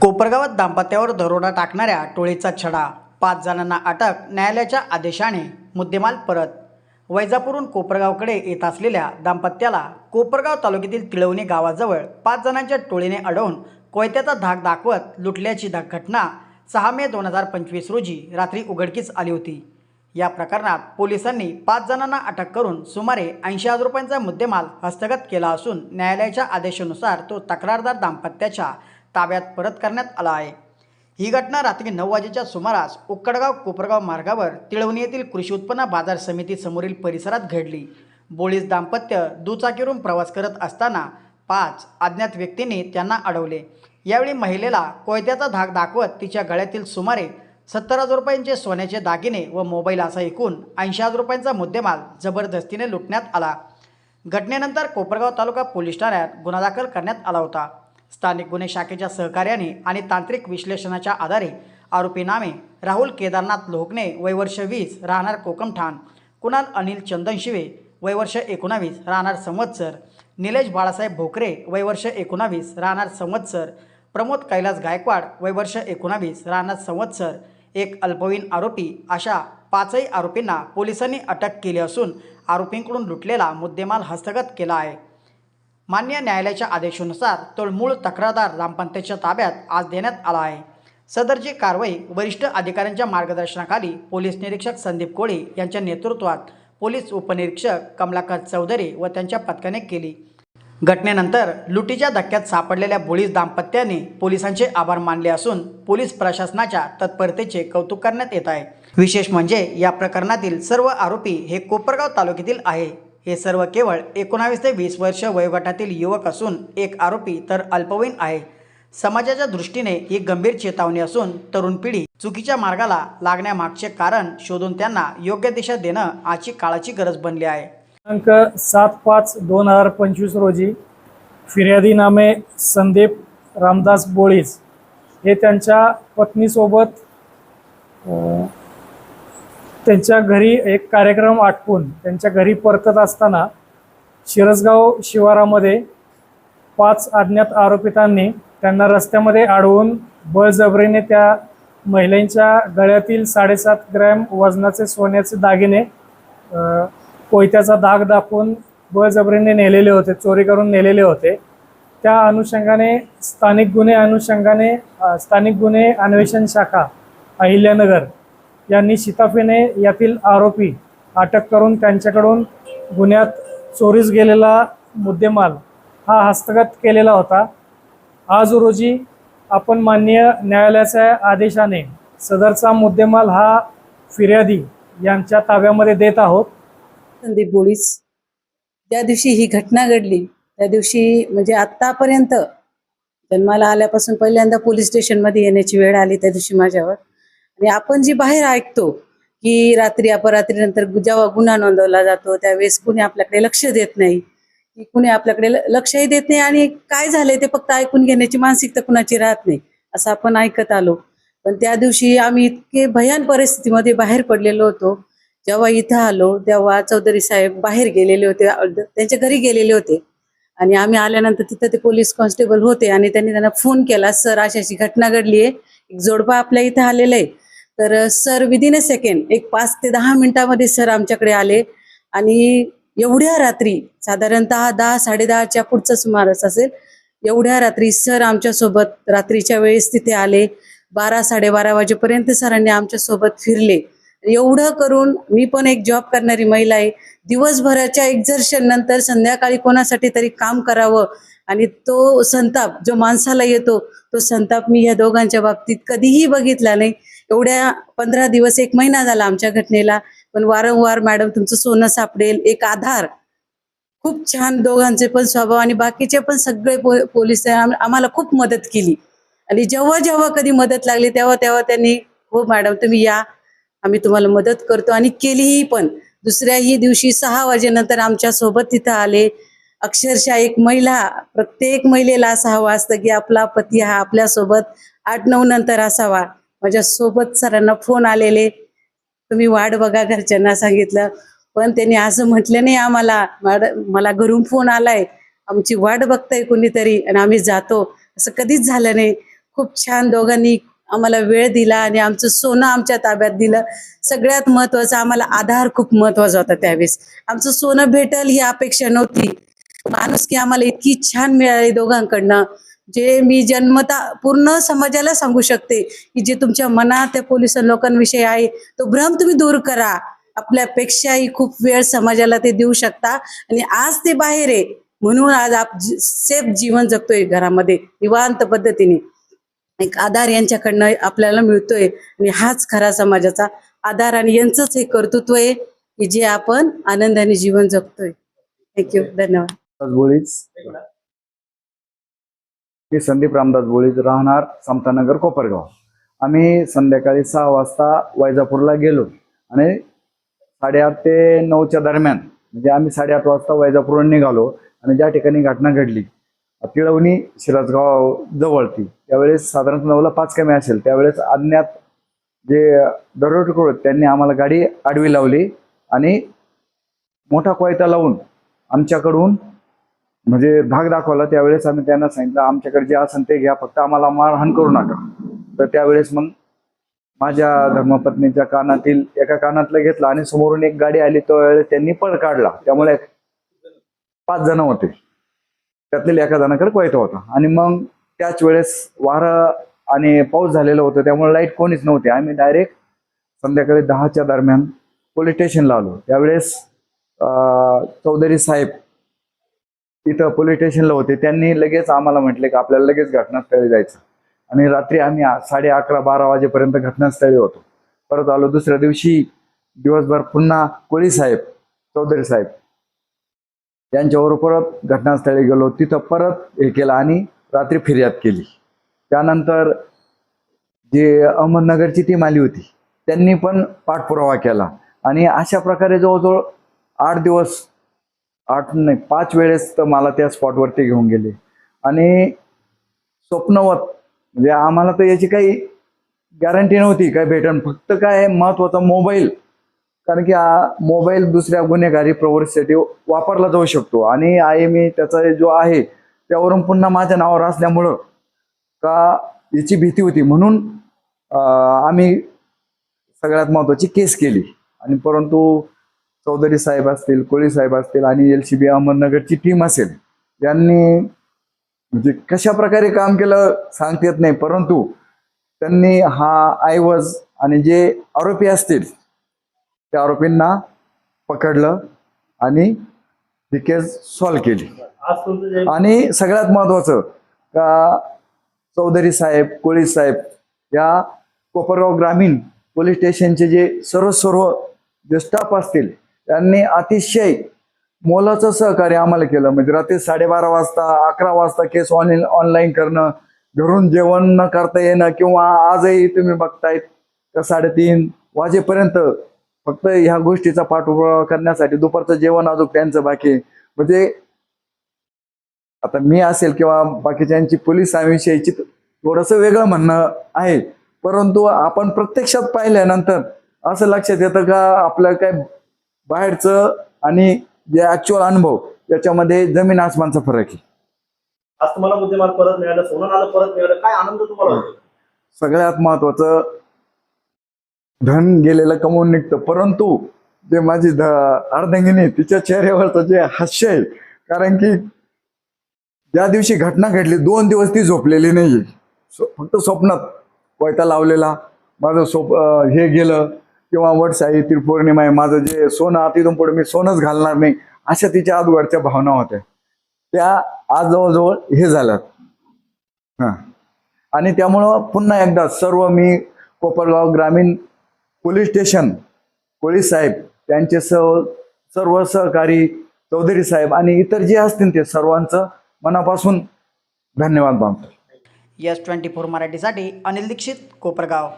कोपरगावात दाम्पत्यावर दरोडा टाकणाऱ्या टोळीचा छडा. पाच जणांना अटक न्यायालयाच्या आदेशाने मुद्देमाल परत. वैजापूरहून कोपरगावकडे येत असलेल्या दाम्पत्याला कोपरगाव तालुक्यातील तिळवणी गावाजवळ पाच जणांच्या टोळीने अडवून कोयत्याचा धाक दाखवत लुटल्याची धा- घटना सहा मे दोन हजार पंचवीस रोजी रात्री उघडकीस आली होती. या प्रकरणात पोलिसांनी पाच जणांना अटक करून सुमारे ऐंशी हजार रुपयांचा मुद्देमाल हस्तगत केला असून न्यायालयाच्या आदेशानुसार तो तक्रारदार दाम्पत्याच्या ताब्यात परत करण्यात आला आहे. ही घटना रात्री नऊ वाजेच्या सुमारास उक्कडगाव कोपरगाव मार्गावर तिळवणी येथील कृषी उत्पन्न बाजार समिती समोरील परिसरात घडली. बोळीस दाम्पत्य दुचाकीवरून प्रवास करत असताना पाच अज्ञात व्यक्तींनी त्यांना अडवले. यावेळी महिलेला कोयत्याचा धाक दाखवत तिच्या गळ्यातील सुमारे सत्तर हजार रुपयांचे सोन्याचे दागिने व मोबाईल असा एकूण ऐंशी हजार रुपयांचा मुद्देमाल जबरदस्तीने लुटण्यात आला. घटनेनंतर कोपरगाव तालुका पोलीस ठाण्यात गुन्हा दाखल करण्यात आला होता. स्थानिक गुन्हे शाखेच्या सहकार्याने आणि तांत्रिक विश्लेषणाच्या आधारे आरोपी नामे राहुल केदारनाथ लोहकणे वयवर्ष वीस राहणार कोकमठाण कुणाल अनिल चंदन शिवे वयवर्ष एकोणावीस राहणार संवत्सर निलेश बाळासाहेब भोकरे वयवर्ष एकोणावीस राहणार संवत्सर प्रमोद कैलास गायकवाड वयवर्ष एकोणावीस राहणार संवत्सर एक अल्पवयीन आरोपी अशा पाचही आरोपींना पोलिसांनी अटक केली असून आरोपींकडून लुटलेला मुद्देमाल हस्तगत केला आहे. मान्य न्यायालयाच्या आदेशानुसार तो मूळ तक्रारदार रामपंताच्या ताब्यात आज देण्यात आला आहे. सदरची कारवाई वरिष्ठ अधिकाऱ्यांच्या मार्गदर्शनाखाली पोलीस निरीक्षक संदीप कोळी यांच्या नेतृत्वात पोलीस उपनिरीक्षक कमलाकर चौधरी व त्यांच्या पथकाने केली. घटनेनंतर लुटीच्या धक्क्यात सापडलेल्या बोळीस दाम्पत्याने पोलिसांचे आभार मानले असून पोलीस प्रशासनाच्या तत्परतेचे कौतुक करण्यात येत आहे. विशेष म्हणजे या प्रकरणातील सर्व आरोपी हे कोपरगाव तालुक्यातील आहे. हे सर्व केवळ एकोणावीस ते वीस वर्ष वयोगटातील युवक असून एक आरोपी तर अल्पवयीन आहे. समाजाच्या दृष्टीने ही गंभीर चेतावणी असून तरुण पिढी चुकीच्या मार्गाला लागण्यामागचे कारण शोधून त्यांना योग्य दिशा देणं आजची काळाची गरज बनली आहे. दिनांक सात पाच दोन हजार पंचवीस रोजी फिर्यादी नामे संदीप रामदास बोळीस हे त्यांच्या पत्नीसोबत त्यांच्या घरी एक कार्यक्रम आटपून त्यांच्या घरी परतत असताना शिरसगाव शिवारामध्ये पाच अज्ञात आरोपितांनी त्यांना रस्त्यामध्ये अडवून बळजबरीने त्या महिलांच्या गळ्यातील साडेसात ग्रॅम वजनाचे सोन्याचे दागिने कोयत्याचा दाग दाखवून बळजबरीने नेलेले होते चोरी करून नेलेले होते. त्या अनुषंगाने स्थानिक गुन्हे अनुषंगाने स्थानिक गुन्हे अन्वेषण शाखा अहिल्यानगर यांनी शिताफेने यातील आरोपी अटक करून त्यांच्याकडून गुन्ह्यात चोरीस गेलेला मुद्देमाल हा हस्तगत केलेला होता. आज रोजी आपण माननीय न्यायालयाच्या आदेशाने सदरचा मुद्देमाल हा फिर्यादी यांच्या ताब्यामध्ये देत आहोत. संदीप बोळीस ज्या दिवशी ही घटना घडली त्या दिवशी म्हणजे आत्तापर्यंत जन्माला आल्यापासून पहिल्यांदा पोलीस स्टेशनमध्ये येण्याची वेळ आली त्या दिवशी माझ्यावर. आणि आपण जी बाहेर ऐकतो की रात्री अपरात्रीनंतर जेव्हा गुन्हा नोंदवला जातो त्यावेळेस कुणी आपल्याकडे लक्ष देत नाही. की कुणी आपल्याकडे लक्षही देत नाही आणि काय झालंय ते फक्त ऐकून घेण्याची मानसिकता कुणाची राहत नाही असं आपण ऐकत आलो. पण त्या दिवशी आम्ही इतके भयान परिस्थितीमध्ये बाहेर पडलेलो होतो. जेव्हा इथं आलो तेव्हा चौधरी साहेब बाहेर गेलेले होते त्यांच्या घरी गेलेले होते. आणि आम्ही आल्यानंतर तिथं ते पोलीस कॉन्स्टेबल होते आणि त्यांनी त्यांना फोन केला सर अशी अशी घटना घडली आहे एक जोडपा आपल्या इथं आलेला आहे. तर सर विदिन अ सेकंड एक पाच ते दहा मिनिटामध्ये सर आमच्याकडे आले. आणि एवढ्या रात्री साधारणतः दहा साडेदहाच्या पुढचं सुमारच असेल एवढ्या रात्री सर आमच्यासोबत रात्रीच्या वेळेस तिथे आले. बारा साडेबारा वाजेपर्यंत सरांनी आमच्यासोबत फिरले. एवढं करून मी पण एक जॉब करणारी महिला आहे. दिवसभराच्या एक्झर्शन नंतर संध्याकाळी कोणासाठी तरी काम करावं. आणि तो संताप जो माणसाला येतो तो संताप मी या दोघांच्या बाबतीत कधीही बघितला नाही. एवढ्या पंधरा दिवस एक महिना झाला आमच्या घटनेला पण वारंवार मॅडम तुमचं सोनं सापडेल एक आधार. खूप छान दोघांचे पण स्वभाव आणि बाकीचे पण सगळे पो पोलीस आम्हाला खूप मदत केली. आणि जेव्हा जेव्हा कधी मदत लागली तेव्हा तेव्हा त्यांनी हो मॅडम तुम्ही या. आम्ही तुम्हाला मदत करतो. आणि केलीही पण. दुसऱ्याही दिवशी सहा वाजेनंतर आमच्यासोबत तिथं आले. अक्षरशः एक महिला प्रत्येक महिलेला असा हवा असतं की आपला पती हा आपल्यासोबत आठ नऊ नंतर असावा. माझ्या सोबत सरांना फोन आलेले. तुम्ही वाट बघा घरच्यांना सांगितलं. पण त्यांनी असं म्हटलं नाही आम्हाला. मॅडम मला घरून फोन आलाय. आमची वाट बघताय कोणीतरी आणि आम्ही जातो. असं कधीच झालं नाही. खूप छान दोघांनी आम्हाला वेळ दिला आणि आमचं सोनं आमच्या ताब्यात दिलं. सगळ्यात महत्वाचं आम्हाला आधार खूप महत्त्वाचा होता त्यावेळेस. आमचं सोनं भेटल ही अपेक्षा नव्हती. माणूस की आम्हाला इतकी छान मिळाली दोघांकडनं. जे मी जन्मता पूर्ण समाजाला सांगू शकते की जे तुमच्या मनात त्या पोलीस लोकांविषयी आहे तो भ्रम तुम्ही दूर करा. आपल्यापेक्षाही खूप वेळ समाजाला ते देऊ शकता. आणि आज ते बाहेर आहे म्हणून आज आप सेफ जीवन जगतोय घरामध्ये निवांत पद्धतीने. एक आधार यांच्याकडनं आपल्याला मिळतोय. आणि हाच खरा समाजाचा आधार आणि यांचंच हे कर्तृत्व आहे की जे आपण आनंदाने जीवन जगतोय. थँक्यू धन्यवाद. मी संदीप रामदास बोळीत राहणार समतानगर कोपरगाव. आम्ही संध्याकाळी सहा वाजता वैजापूरला गेलो आणि साडेआठ ते नऊच्या दरम्यान म्हणजे आम्ही साडेआठ वाजता वैजापूरहून निघालो आणि ज्या ठिकाणी घटना घडली तिळवणी शिराजगाव जवळती त्यावेळेस साधारणतः नऊला पाच कमी असेल त्यावेळेस अज्ञात जे दरोडेखोर त्यांनी आम्हाला गाडी आडवी लावली आणि मोठा कोयता लावून आमच्याकडून म्हणजे भाग दाखवला त्यावेळेस आम्ही त्यांना सांगितलं आमच्याकडे जे असेल ते घ्या फक्त आम्हाला मारहाण करू नका. तर त्यावेळेस मग माझ्या धर्मपत्नीच्या कानातील एका कानातलं घेतलं आणि समोरून एक गाडी आली. तो वेळेस त्यांनी पळ काढला. त्यामुळे पाच जण होते. त्यातील एका जणाकडे कोयता होता. आणि मग त्याच वेळेस वारं आणि पाऊस झालेलं होतं. त्यामुळे लाइट कोणीच नव्हती. आम्ही डायरेक्ट संध्याकाळी दहाच्या दरम्यान पोलीस स्टेशनला आलो. त्यावेळेस चौधरी साहेब तिथं पोलीस स्टेशनला होते. त्यांनी लगेच आम्हाला म्हटले की आपल्याला लगेच घटनास्थळी जायचं. आणि रात्री आम्ही साडे अकरा बारा वाजेपर्यंत घटनास्थळी होतो. परत आलो दुसऱ्या दिवशी. दिवसभर पुन्हा कोळी साहेब चौधरी साहेब यांच्यावर परत घटनास्थळी गेलो. तिथं परत हे केलं आणि रात्री फिर्याद केली. त्यानंतर जे अहमदनगरची टीम आली होती त्यांनी पण पाठपुरावा केला. आणि अशा प्रकारे जवळजवळ आठ दिवस आठ नाही पाच वेळेस तर मला त्या स्पॉटवरती घेऊन गेले. आणि स्वप्नवत म्हणजे आम्हाला तर याची काही गॅरंटी नव्हती काय भेटन फक्त काय महत्त्वाचा मोबाईल कारण की हा मोबाईल दुसऱ्या गुन्हेगारी प्रवृत्तीसाठी वापरला जाऊ शकतो. आणि आहे मी त्याचा जो आहे त्यावरून पुन्हा माझ्या नावावर असल्यामुळं का याची भीती होती. म्हणून आम्ही सगळ्यात महत्त्वाची केस केली. आणि परंतु चौधरी साहेब असतील कोळी साहेब असतील आणि एल सी बी अहमदनगरची टीम असेल यांनी म्हणजे कशा प्रकारे काम केलं सांगता येत नाही परंतु त्यांनी हा आयवज आणि जे आरोपी असतील त्या आरोपींना पकडलं आणि ही केस सॉल्व्ह केली. आणि सगळ्यात महत्वाचं का चौधरी साहेब कोळी साहेब या कोपरगाव ग्रामीण पोलीस स्टेशनचे जे सर्व सर्व जे स्टाफ असतील त्यांनी अतिशय मोलाचं सहकार्य आम्हाला केलं. म्हणजे रात्री साडेबारा वाजता अकरा वाजता केस ऑनलाईन ऑनलाईन करणं घरून जेवण न करता येणं किंवा आजही तुम्ही बघतायत तर साडेतीन वाजेपर्यंत फक्त ह्या गोष्टीचा पाठपुरावा करण्यासाठी दुपारचं जेवण अजून त्यांचं बाकी म्हणजे आता मी असेल किंवा बाकीच्यांची पोलिसांविषयीची थोडंसं वेगळं म्हणणं आहे. परंतु आपण प्रत्यक्षात पाहिल्यानंतर असं लक्षात येतं का आपलं काय बाहेरचं आणि जे ऍक्च्युअल अनुभव याच्यामध्ये जमीन आसमानचा फरक आहे. आज तुम्हाला मुद्देमाल परत मिळालं सोनं नाणं परत मिळालं काय आनंद तुम्हाला सगळ्यात महत्वाचं धन गेलेलं कमवून निघतं. परंतु जे माझी ध अर्धंगिनी तिच्या चेहऱ्यावरचं जे हास्य आहे कारण की ज्या दिवशी घटना घडली दोन दिवस ती झोपलेली स्व- फक्त स्वप्नात कोयता लावलेला माझं सोप हे गेलं किंवा वटसाई पौर्णिमा आहे माझं जे सोनं आता इथून पुढे मी सोनंच घालणार नाही अशा तिच्या आजवरच्या भावना होत्या. त्या आज जवळजवळ हे झाल्यात. हां. आणि त्यामुळं पुन्हा एकदा सर्व मी कोपरगाव ग्रामीण पोलीस स्टेशन पोलीस साहेब त्यांचे सर्व सर्व सहकारी चौधरी साहेब आणि इतर जे असतील ते सर्वांचं मनापासून धन्यवाद मानतो यस ट्वेंटी फोर मराठीसाठी अनिल दीक्षित कोपरगाव.